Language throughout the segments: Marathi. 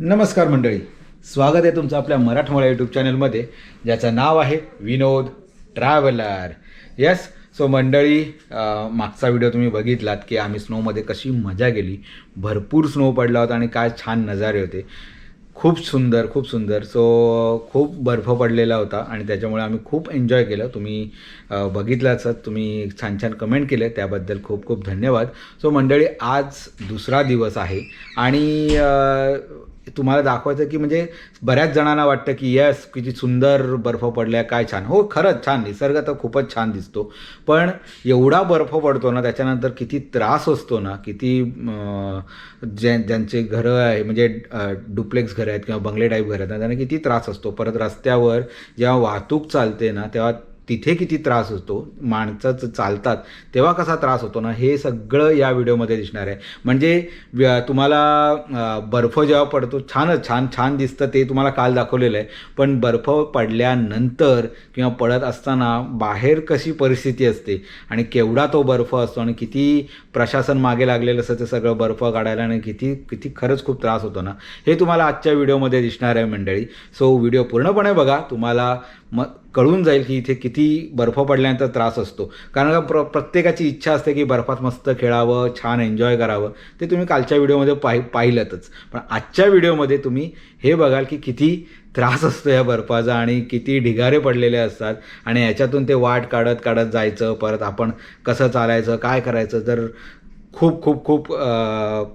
नमस्कार मंडळी. स्वागत आहे तुमचं आपल्या मराठमोळ्या यूट्यूब चॅनलमध्ये ज्याचं नाव आहे विनोद ट्रॅव्हलर. यस सो मंडळी मागचा व्हिडिओ तुम्ही बघितलात की आम्ही स्नोमध्ये कशी मजा गेली भरपूर स्नो पडला होता आणि काय छान नजारे होते. खूप सुंदर खूप सुंदर. सो खूप बर्फ पडलेला होता आणि त्याच्यामुळे आम्ही खूप एन्जॉय केलं. तुम्ही अ, बघितलाच तुम्ही छान छान कमेंट केले. त्याबद्दल खूप खूप धन्यवाद. सो मंडळी आज दुसरा दिवस आहे आणि तुम्हाला दाखवायचं की म्हणजे बऱ्याच जणांना वाटतं की यस किती सुंदर बर्फ पडलाय काय छान. हो खरंच छान निसर्ग तर खूपच छान दिसतो. पण एवढा बर्फ पडतो ना त्याच्यानंतर किती त्रास असतो ना किती ज्या ज्यांचे घरं आहे म्हणजे डुप्लेक्स घरं आहेत किंवा बंगले टाईप घरं आहेत ना त्यांना किती त्रास असतो. परत रस्त्यावर जेव्हा वाहतूक चालते ना तेव्हा तिथे किती त्रास होतो माणसंच चालतात तेव्हा कसा त्रास होतो ना हे सगळं या व्हिडिओमध्ये दिसणार आहे. म्हणजे व्य- तुम्हाला बर्फ जेव्हा पडतो छानच छान छान दिसतं ते तुम्हाला काल दाखवलेलं आहे. पण बर्फ पडल्यानंतर किंवा पडत असताना बाहेर कशी परिस्थिती असते आणि केवढा तो बर्फ असतो आणि किती प्रशासन मागे लागलेलं असतं ते सगळं बर्फ काढायला आणि किती किती खरंच खूप त्रास होतो ना हे तुम्हाला आजच्या व्हिडिओमध्ये दिसणार आहे मंडळी. सो व्हिडिओ पूर्णपणे बघा तुम्हाला म कळून जाईल की इथे किती बर्फ पडल्यानंतर त्रास असतो. कारण का प्र प्रत्येकाची इच्छा असते की बर्फात मस्त खेळावं छान एन्जॉय करावं. ते तुम्ही कालच्या व्हिडिओमध्ये पाहि पाहिलंतच. पण आजच्या व्हिडिओमध्ये तुम्ही हे बघाल की किती त्रास असतो या बर्फाचा आणि किती ढिगारे पडलेले असतात. आणि याच्यातून ते वाट काढत काढत जायचं परत आपण कसं चालायचं काय करायचं. जर खूप खूप खूप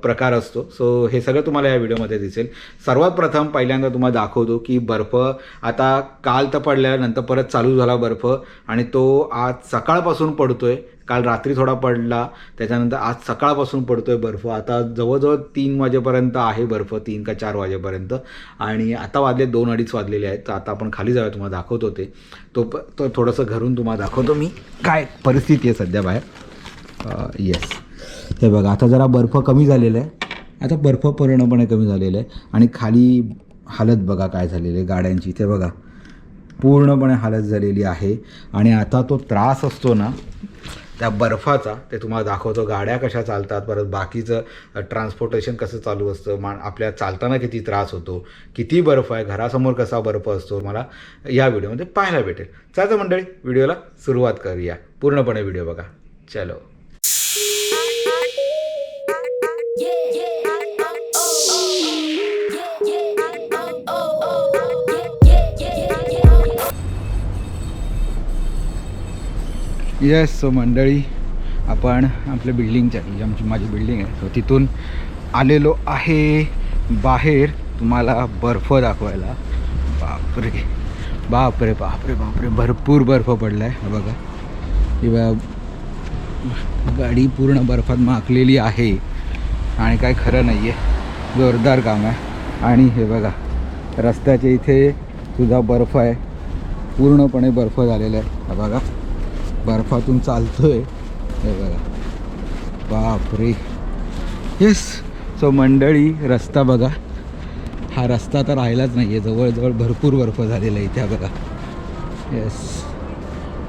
प्रकार असतो. सो हे सगळं तुम्हाला या व्हिडिओमध्ये दिसेल. सर्वात प्रथम पहिल्यांदा तुम्हाला दाखवतो की बर्फ आता काल तर पडल्यानंतर परत चालू झाला बर्फ आणि तो आज सकाळपासून पडतो आहे काल रात्री थोडा पडला त्याच्यानंतर आज सकाळपासून पडतो आहे बर्फ. आता जवळजवळ तीन वाजेपर्यंत आहे बर्फ तीन का चार वाजेपर्यंत. आणि आता वाजले दोन अडीच वाजलेले आहेत. तर आता आपण खाली जाऊया तुम्हाला दाखवतो ते. तो प तो थोडंसं घरून तुम्हाला दाखवतो मी. काय परिस्थिती आहे सध्या बाहेर? येस हे बघा आता जरा बर्फ कमी झालेला आहे. आता बर्फ पूर्णपणे कमी झालेला आहे. आणि खाली हालत बघा काय झालेली आहे गाड्यांची. ते बघा पूर्णपणे हालत झालेली आहे. आणि आता तो त्रास असतो ना त्या बर्फाचा ते तुम्हाला दाखवतो गाड्या कशा चालतात. परत बाकीचं ट्रान्सपोर्टेशन कसं चालू असतं. मा आपल्या चालताना किती त्रास होतो. किती बर्फ आहे. घरासमोर कसा बर्फ असतो. मला या व्हिडिओमध्ये पाहायला भेटेल. चालतं मंडळी व्हिडिओला सुरुवात करूया. पूर्णपणे व्हिडिओ बघा. चलो. येस सो मंडळी आपण आपल्या बिल्डिंगच्या जी म्हणजे आमची माझी बिल्डिंग आहे. सो तिथून आलेलो आहे बाहेर तुम्हाला बर्फ दाखवायला. बापरे बापरे बापरे बापरे. भरपूर बर्फ पडला आहे बघा. किंवा गाडी पूर्ण बर्फात माखलेली आहे. आणि काय खरं नाही आहे जोरदार काम आहे. आणि हे बघा रस्त्याच्या इथे सुद्धा बर्फ आहे. पूर्णपणे बर्फ झालेला आहे बघा बर्फातून चालतो आहे हे बघा. बापरे. येस सो मंडळी रस्ता बघा. हा रस्ता तर राहिलाच नाही आहे जवळजवळ भरपूर बर्फ झालेला आहे इथे बघा. येस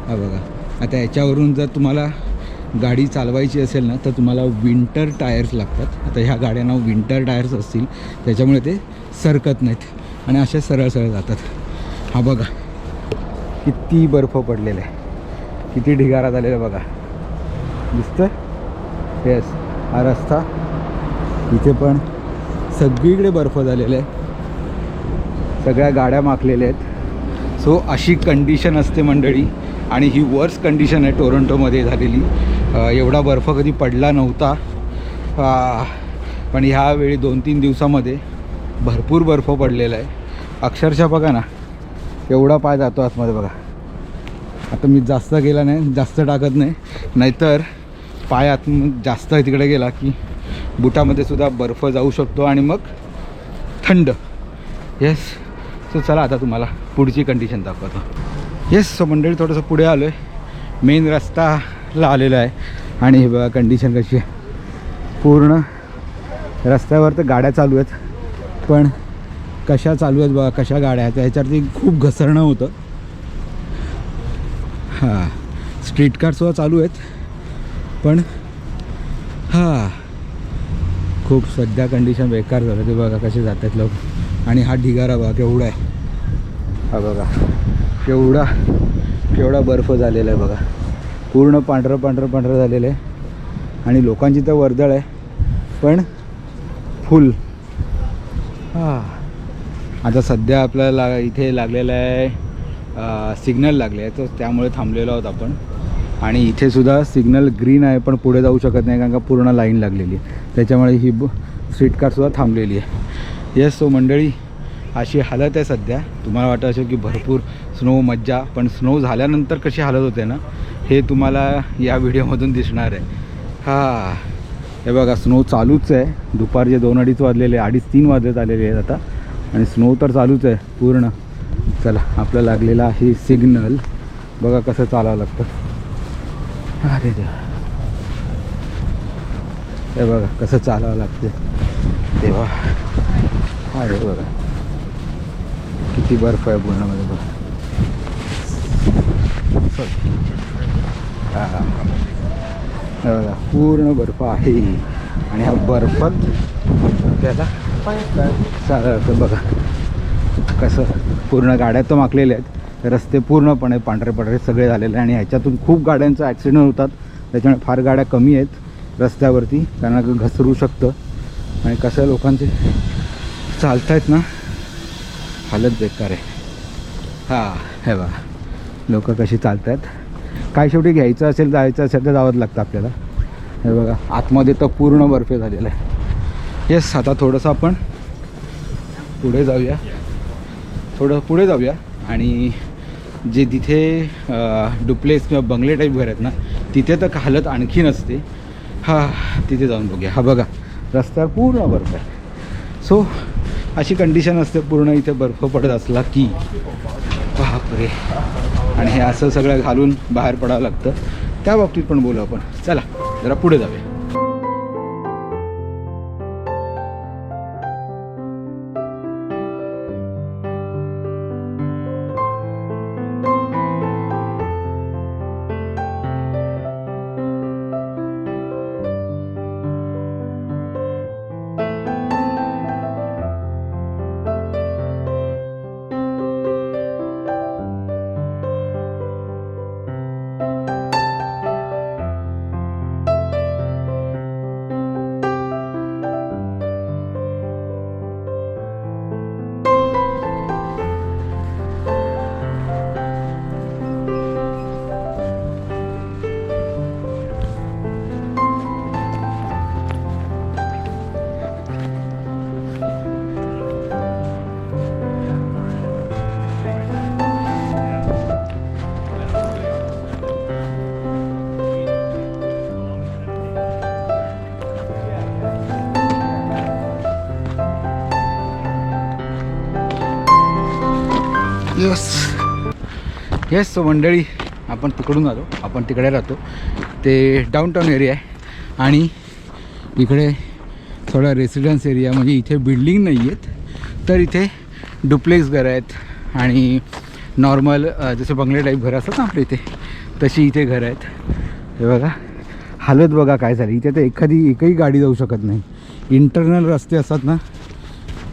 हा बघा. आता याच्यावरून जर तुम्हाला गाडी चालवायची असेल ना तर तुम्हाला विंटर टायर्स लागतात. आता ह्या गाड्यांना विंटर टायर्स असतील. त्याच्यामुळे ते सरकत नाहीत. आणि असे सरळ सरळ जातात. हा बघा. किती बर्फ पडलेला. आहे किती ढिगारा झालेला बघा. दिसतं येस हा रस्ता. इथे पण सगळीकडे बर्फ झालेला. आहे सगळ्या गाड्या माखलेल्या आहेत. सो अशी कंडिशन असते मंडळी. आणि ही वर्स कंडिशन आहे टोरंटोमध्ये झालेली. एवढा बर्फ कधी पडला नव्हता. पण ह्यावेळी दोन तीन दिवसामध्ये भरपूर बर्फ पडलेला आहे. अक्षरशः बघा ना एवढा पाय जातो आतमध्ये बघा. आता मी जास्त गेला नाही जास्त टाकत नाही. नाहीतर पाय आत जास्त तिकडे गेला की बुटामध्ये सुद्धा बर्फ जाऊ शकतो आणि मग थंड. येस सो चला आता तुम्हाला पुढची कंडिशन दाखवतो. येस सो मंडळी थोडंसं पुढे आलो आहे मेन ला आलेलं आहे. आणि हे बघा कंडिशन कशी आहे. पूर्ण रस्त्यावर तर गाड्या चालू आहेत. पण कशा चालू आहेत बघा कशा गाड्या आहेत. ह्याच्यावरती खूप घसरणं होतं. हां स्ट्रीट कारसुद्धा चालू आहेत. पण हां खूप सध्या कंडिशन बेकार झालं. ते बघा कसे जात आहेत लोक. आणि हा ढिगारा बघा केवढा आहे. हा बघा केवढा केवढा बर्फ झालेला आहे बघा. पूर्ण पांढरं पांढरं पांढरं झालेलं आहे. आणि लोकांची तर वर्दळ आहे. पण फुल. हां. आता सध्या आपल्याला ला इथे लागलेलं आहे सिग्नल लागले आहे तर त्यामुळे थांबलेलो आहोत आपण. आणि इथेसुद्धा सिग्नल ग्रीन आहे पण पुढे जाऊ शकत नाही कारण का पूर्ण लाईन लागलेली आहे. त्याच्यामुळे ही ब स्ट्रीट कारसुद्धा थांबलेली आहे. येस सो मंडळी अशी हालत आहे सध्या. तुम्हाला वाटत असेल की भरपूर स्नो मज्जा. पण स्नो झाल्यानंतर कशी हालत होते ना? हे तुम्हाला या व्हिडिओमधून दिसणार आहे. हां हे बघा स्नो चालूच आहे. दुपारचे दोन अडीच वाजलेले अडीच तीन वाजले आलेले आहेत आता. आणि स्नो तर चालूच आहे पूर्ण. चला आपला लागलेला आहे सिग्नल. बघा कसं चालावं लागतं. अरे देवा. हे बघा कसं चालावं लागते तेव्हा अरे बघा. किती बर्फ आहे पूर्णमध्ये बघा. बघा पूर्ण बर्फ आहे. आणि हा बर्फ त्याला चालतं बघा कसं पूर्ण गाड्या तर माकलेल्या आहेत. रस्ते पूर्णपणे पांढरे पांढरे सगळे झालेले आहेत. आणि ह्याच्यातून खूप गाड्यांचा ॲक्सिडेंट होतात. त्याच्यामुळे फार गाड्या कमी आहेत रस्त्यावरती कारण घसरू शकतं. आणि कसं लोकांचे चालतायत ना हालत बेकार आहे. हां हे बघा. लोक कशी चालत आहेत काय शेवटी घ्यायचं असेल जायचं असेल तर जावंच लागतं आपल्याला. हे बघा आतमध्ये तर पूर्ण बर्फे झालेला आहे. येस आता थोडंसं आपण पुढे जाऊया. थोडं पुढे जाऊया. आणि जे तिथे डुप्लेस किंवा बंगले टाईप घर आहेत ना तिथे तर हालत आणखी नसते हा तिथे जाऊन बघूया. हा बघा रस्त्यावर पूर्ण बर्फ आहे. सो अशी कंडिशन असते पूर्ण इथे बर्फ पडत असला की. बापरे. आणि हे असं सगळं घालून बाहेर पडावं लागतं. त्या बाबतीत पण बोलू आपण. चला जरा पुढे जाऊया. येस सो मंडळी आपण तिकडून आलो. आपण तिकडे राहतो. ते डाऊनटाऊन एरिया आहे. आणि इकडे थोडा रेसिडेन्स एरिया म्हणजे इथे बिल्डिंग नाही आहेत तर इथे डुप्लेक्स घरं आहेत. आणि नॉर्मल जसे बंगले टाईप घरं असतात ना आपल्या इथे तशी इथे घरं आहेत. हे बघा. हालत बघा काय झाली. इथे तर एखादी एकही गाडी जाऊ शकत नाही. इंटरनल रस्ते असतात ना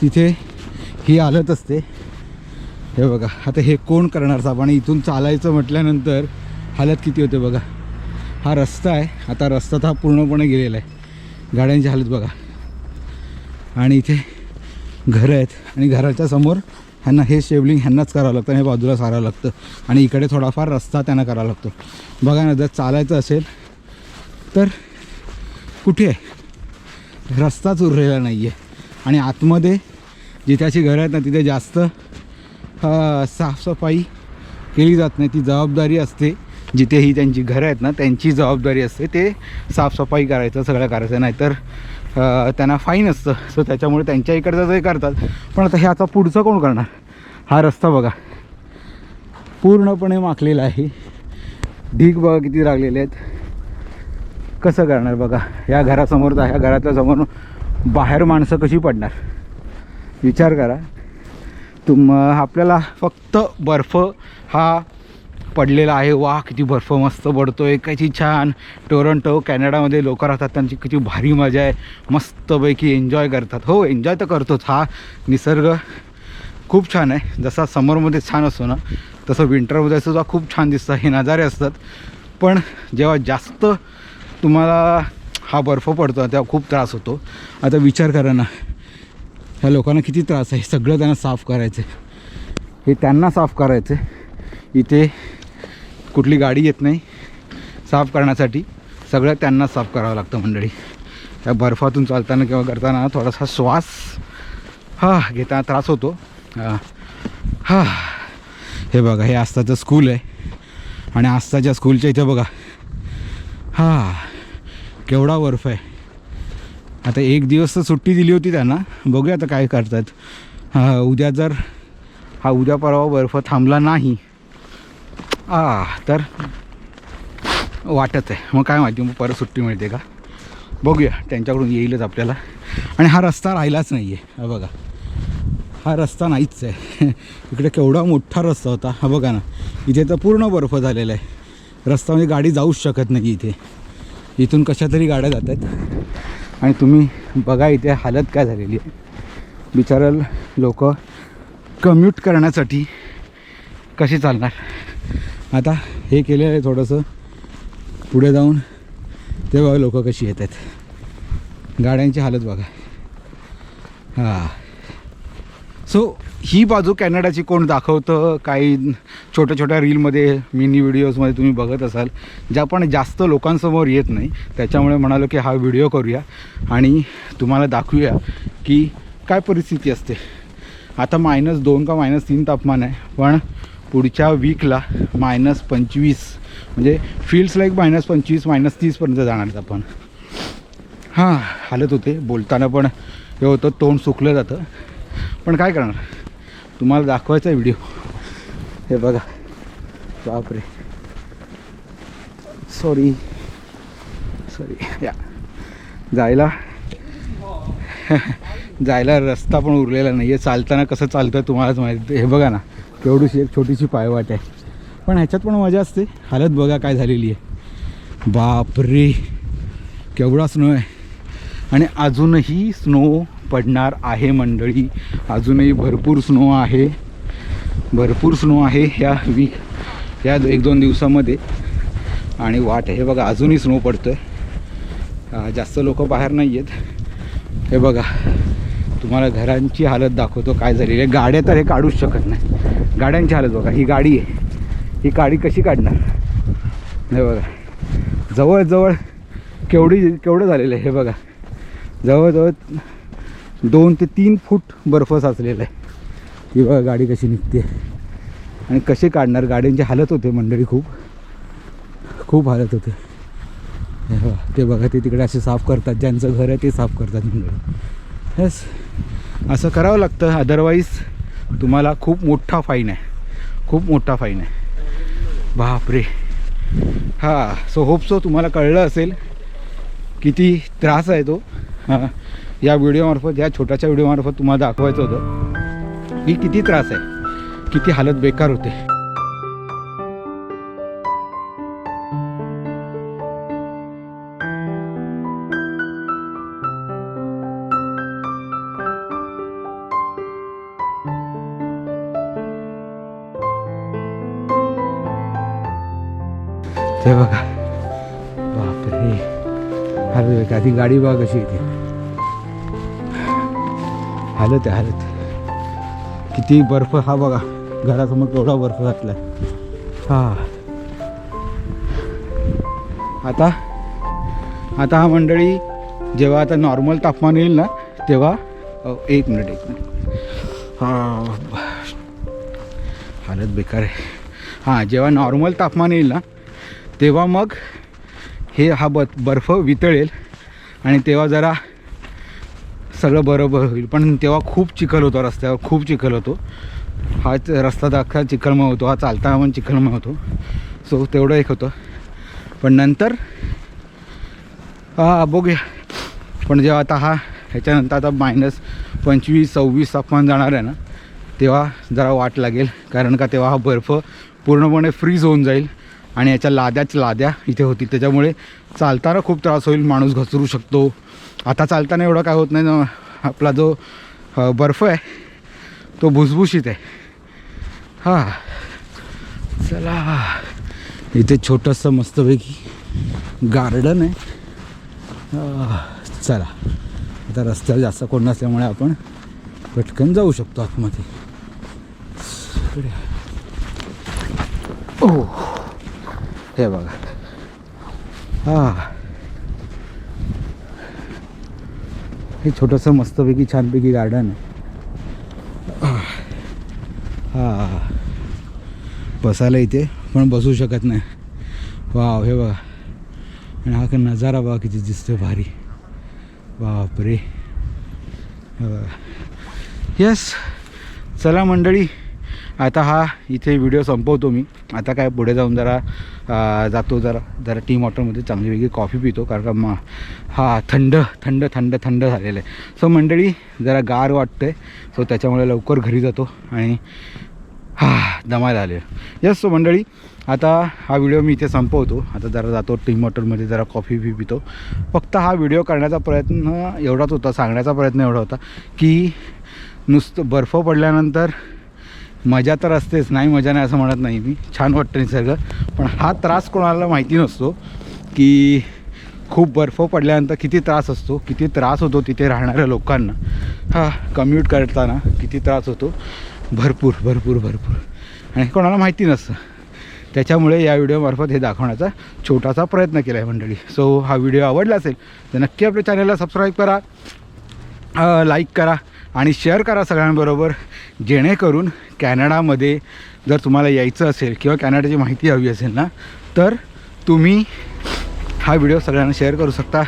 तिथे ही हालत असते. हे बघा आता हे कोण करणार? साहेब आणि इथून चालायचं म्हटल्यानंतर हालत किती होते बघा. हा रस्ता आहे. आता रस्ता तर हा पूर्णपणे गेलेला आहे. गाड्यांची हालत बघा. आणि इथे घरं आहेत. आणि घराच्या समोर ह्यांना हे शेवलिंग ह्यांनाच करावं लागतं. आणि हे बाजूला सारावं लागतं. आणि इकडे थोडाफार रस्ता त्यांना करावा लागतो. बघा ना जर चालायचं असेल तर कुठे आहे? रस्ताच उरलेला नाही आहे आणि आतमध्ये जिथे अशी घरं आहेत ना तिथे जास्त साफसफाई केली जात नाही. ती जबाबदारी असते. जिथे ही त्यांची घरं आहेत ना त्यांची जबाबदारी असते. ते साफसफाई करायचं सगळं करायचं. नाहीतर त्यांना फाईन असतं. सो त्याच्यामुळे त्यांच्या इकडचं ते करतात. पण आता ह्याचा पुढचं कोण करणार? हा रस्ता बघा. पूर्णपणे माखलेला आहे. ढीग बघा किती लागलेले आहेत. कसं करणार बघा? या घरासमोर ह्या घराच्या समोर बाहेर माणसं कशी पडणार? विचार करा. तुम आपल्याला फक्त बर्फ हा पडलेला आहे. वा किती बर्फ मस्त पडतो आहे किती छान. टोरंटो कॅनडामध्ये लोक राहतात. त्यांची किती भारी मजा आहे. मस्तपैकी एन्जॉय करतात. हो एन्जॉय तर करतोच. हा निसर्ग खूप छान आहे. जसा समरमध्ये छान असतो ना तसं विंटरमध्ये सुद्धा खूप छान दिसतं. हे नजारे असतात. पण जेव्हा जास्त तुम्हाला हा बर्फ पडतो तेव्हा खूप त्रास होतो. आता विचार करा ना. ह्या लोकांना किती त्रास आहे? सगळं त्यांना साफ करायचं आहे हे त्यांना साफ करायचं आहे इथे कुठली गाडी येत नाही साफ करण्यासाठी. सगळं त्यांना साफ करावं लागतं मंडळी. त्या बर्फातून चालताना किंवा करताना थोडासा श्वास हा घेताना त्रास होतो. हा हे. बघा हे आस्ताचं स्कूल आहे. आणि आस्ताच्या स्कूलच्या इथे बघा. हा केवढा बर्फ आहे. आता एक दिवस तर सुट्टी दिली होती त्यांना. बघूया आता काय करतात. उद्या जर हा उद्या परवा बर्फ थांबला नाही. आ तर वाटत आहे मग काय माहिती मग परत सुट्टी मिळते का? बघूया. त्यांच्याकडून येईलच आपल्याला. आणि हा रस्ता राहिलाच नाही आहे हा बघा. हा रस्ता नाहीच आहे. इकडे केवढा मोठा रस्ता होता. हा बघा ना. इथे तर पूर्ण बर्फ झालेला आहे. रस्ता म्हणजे गाडी जाऊच शकत नाही इथे. इथून कशा तरी गाड्या जात आहेत आणि तुम्ही बघा इथे हालत काय झालेली आहे. बिचारल लोक कम्यूट करण्यासाठी कशी चालणार? आता हे केलेलं आहे थोडंसं पुढे जाऊन. ते बघा लोक कशी येत आहेत. गाड्यांची हालत बघा. हां. सो ही बाजू कॅनडाची कोण दाखवतं? काही छोट्या छोट्या रीलमध्ये मिनी व्हिडिओजमध्ये तुम्ही बघत असाल ज्या पण जास्त लोकांसमोर येत नाही त्याच्यामुळे म्हणालो की हा व्हिडिओ करूया आणि तुम्हाला दाखवूया की काय परिस्थिती असते. आता मायनस दोन का मायनस तीन तापमान आहे पण पुढच्या वीकला मायनस पंचवीस म्हणजे फील्ड्स लाईक मायनस पंचवीस मायनस तीसपर्यंत जाणार आपण. हां हालत होते. बोलताना पण हे होतं तोंड सुकलं जातं. पण काय करणार? तुम्हाला दाखवायचा व्हिडिओ. हे बघा. बापरे. सॉरी सॉरी या. जायला. जायला रस्ता पण उरलेला नाही आहे चालताना कसं चालतं तुम्हालाच माहिती हे बघा ना. केवढीशी एक छोटीशी पायवाट आहे. पण ह्याच्यात पण मजा असते. हालत बघा काय झालेली आहे. बापरे. केवढा स्नो आहे. आणि अजूनही स्नो पडणार आहे मंडळी. अजूनही भरपूर स्नो आहे. भरपूर स्नो आहे ह्या वीक या एक दोन दिवसामध्ये. आणि वाट हे बघा अजूनही स्नो पडतो आहे जास्त लोक बाहेर नाही आहेत हे बघा तुम्हाला घरांची हालत दाखवतो काय झालेली आहे. गाड्या तर हे काढूच शकत नाही. गाड्यांची हालत बघा ही गाडी आहे. ही गाडी कशी काढणार? हे बघा जवळजवळ केवढी केवढं झालेलं आहे हे बघा. जवळजवळ दोन ते तीन फूट बर्फ साचलेला आहे. ही बघा गाडी कशी निघते. आणि कसे काढणार? गाड्यांची हालत होते मंडळी खूप. खूप हालत होते. ते बघा ते तिकडे असे साफ करतात. ज्यांचं घर आहे ते साफ करतात मंडळी. यस असं करावं लागतं. अदरवाईज तुम्हाला खूप मोठा फाईन आहे. खूप मोठा फाईन आहे. बापरे. हां सो होप सो तुम्हाला कळलं असेल. किती त्रास आहे तो. हां. या व्हिडिओमार्फत या छोट्याशा व्हिडिओमार्फत तुम्हाला दाखवायचं होतं की किती त्रास आहे किती हालत बेकार होते. ते बघा बापरे अरे बेकार. गाडी बघा कशी येते हालत आहे हालत किती बर्फ हा बघा घरासमोर केवढा बर्फ घातला हा. आता आता हा मंडळी जेव्हा आता नॉर्मल तापमान येईल ना तेव्हा एक मिनिट एक मिनिट हा हालत बेकार आहे. हां जेव्हा नॉर्मल तापमान येईल ना तेव्हा मग हे हा ब बर्फ वितळेल आणि तेव्हा जरा सगळं बरोबर होईल. पण तेव्हा खूप चिखल होतो रस्त्यावर खूप चिखल होतो. हा च- रस्ता तर अख्खा चिखलमय होतो हा चालताना पण चिखलमय होतो. सो तेवढं एक होतं. पण नंतर हा बघूया. पण जेव्हा आता हा ह्याच्यानंतर आता मायनस पंचवीस सव्वीस तापमान जाणार आहे ना तेव्हा जरा वाट लागेल. कारण का तेव्हा हा बर्फ पूर्णपणे फ्रीज होऊन जाईल आणि याच्या लाद्याच लाद्या इथे होतील. त्याच्यामुळे चालताना खूप त्रास होईल माणूस घसरू शकतो. आता चालताना एवढं काय होत नाही ना. आपला जो बर्फ आहे तो भुसभुशीत आहे. हां. चला. इथे छोटंसं मस्तपैकी गार्डन आहे. चला. आता रस्त्यावर जास्त कोण नसल्यामुळे आपण पटकन जाऊ शकतो आतमध्ये. ओ हे बघा. हां. हे छोटंसं मस्तपैकी छानपैकी गार्डन आहे. हां. बसायला इथे पण बसू शकत नाही. वाव हे बघा. आणि हा का नजारा बघा किती दिसतोय भारी. बापरे. येस चला मंडळी आता हा इथे व्हिडिओ संपवतो मी. आता काय पुढे जाऊन जरा जातो जरा जरा टी वॉटरमध्ये चांगली वेगळी कॉफी पितो कारण का मग हा थंड थंड थंड थंड झालेलं आहे. सो मंडळी जरा गार वाटतं आहे सो त्याच्यामुळे लवकर घरी जातो आणि हा दमायला आले यस सो मंडळी आता हा व्हिडिओ मी इथे संपवतो. आता जरा जातो टी मॉटरमध्ये जरा कॉफी बी पितो. फक्त हा व्हिडिओ करण्याचा प्रयत्न एवढाच होता सांगण्याचा प्रयत्न एवढा होता की नुसतं बर्फ पडल्यानंतर मजा तर असतेच नाही मजा नाही असं म्हणत नाही मी. छान वाटतं निसर्ग. पण हा त्रास कोणाला माहिती नसतो की खूप बर्फ पडल्यानंतर किती त्रास असतो किती त्रास होतो तिथे राहणाऱ्या लोकांना. हा कम्यूट करताना किती त्रास होतो. भरपूर भरपूर भरपूर. आणि कोणाला माहिती नसतं. त्याच्यामुळे या व्हिडिओमार्फत हे दाखवण्याचा छोटासा प्रयत्न केला आहे मंडळी. सो हा व्हिडिओ आवडला असेल तर नक्की आपल्या चॅनलला सबस्क्राईब करा. लाईक करा. आणि शेअर करा सगळ्यांबरोबर जेणेकरून कॅनडामध्ये जर तुम्हाला यायचं असेल किंवा कॅनडाची माहिती हवी असेल ना तर तुम्ही हा व्हिडिओ सगळ्यांना शेअर करू शकता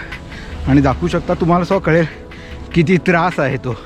आणि दाखवू शकता. तुम्हाला सो कळेल किती त्रास आहे तो.